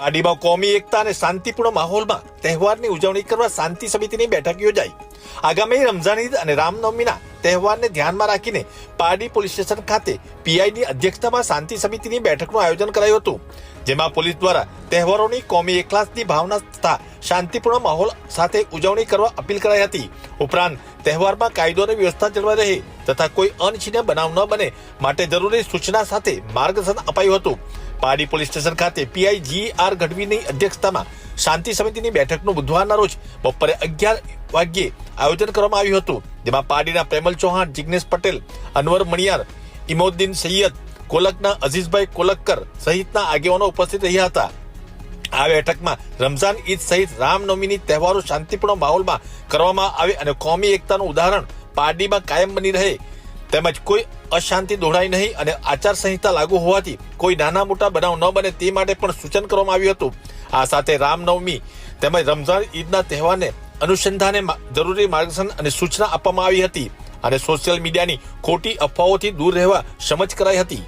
પાડીમાં કોમી એકતા અને શાંતિપૂર્ણ માહોલમાં તહેવારની ઉજવણી કરવા શાંતિ સમિતિની બેઠક યોજાઈ. આગામી રમઝાન ઈદ અને રામનવમીના તહેવારને ધ્યાનમાં રાખીને પારડી પોલીસ સ્ટેશન ખાતે પીઆઈની અધ્યક્ષતામાં શાંતિ સમિતિની બેઠકનું આયોજન કરાયું હતું, જેમાં પોલીસ દ્વારા તહેવારોની કોમી એકલાસની ભાવના તથા શાંતિપૂર્ણ માહોલ સાથે ઉજવણી કરવા અપીલ કરાઈ હતી. ઉપરાંત, તહેવારમાં કાયદો અને વ્યવસ્થા જળવાઈ રહે તથા કોઈ અનિચ્છનીય બનાવ ન બને માટે જરૂરી સૂચના સાથે માર્ગદર્શન અપાયું હતું. પારડી પોલીસ સ્ટેશન ખાતે પીઆઈ આર ગઢવીની અધ્યક્ષતામાં શાંતિ સમિતિની બેઠકનું બુધવારના રોજ બપોરે અગિયાર વાગ્યે આયોજન કરવામાં આવ્યું હતું. જેમાં પારડીના પ્રેમલ ચૌહાણ, જિગ્નેશ પટેલ, અનવર મણિયાર ઇમોદ્દીન સૈયદ, કોલકના અઝીઝભાઈ કોલક્કર સહિતના આગેવાનો ઉપસ્થિત રહ્યા હતા. આ બેઠકમાં રમઝાન ઈદ સહિત રામનવમીની તહેવારો શાંતિપૂર્ણ માહોલમાં કરવામાં આવે અને કોમી એકતાનું ઉદાહરણ પારડીમાં કાયમ બની રહે તેમજ કોઈ અશાંતિ દોડાય નહીં અને આચારસંહિતા લાગુ હોવાથી કોઈ નાના મોટા બનાવ ન બને તે માટે પણ સૂચન કરવામાં આવ્યું હતું. આ સાથે રામનવમી તેમજ રમઝાન ઈદના તહેવારને અનુસંધાને જરૂરી માર્ગદર્શન અને સૂચના આપવામાં આવી હતી અને સોશિયલ મીડિયાની ખોટી અફવાઓથી દૂર રહેવા સમજ કરાઈ હતી.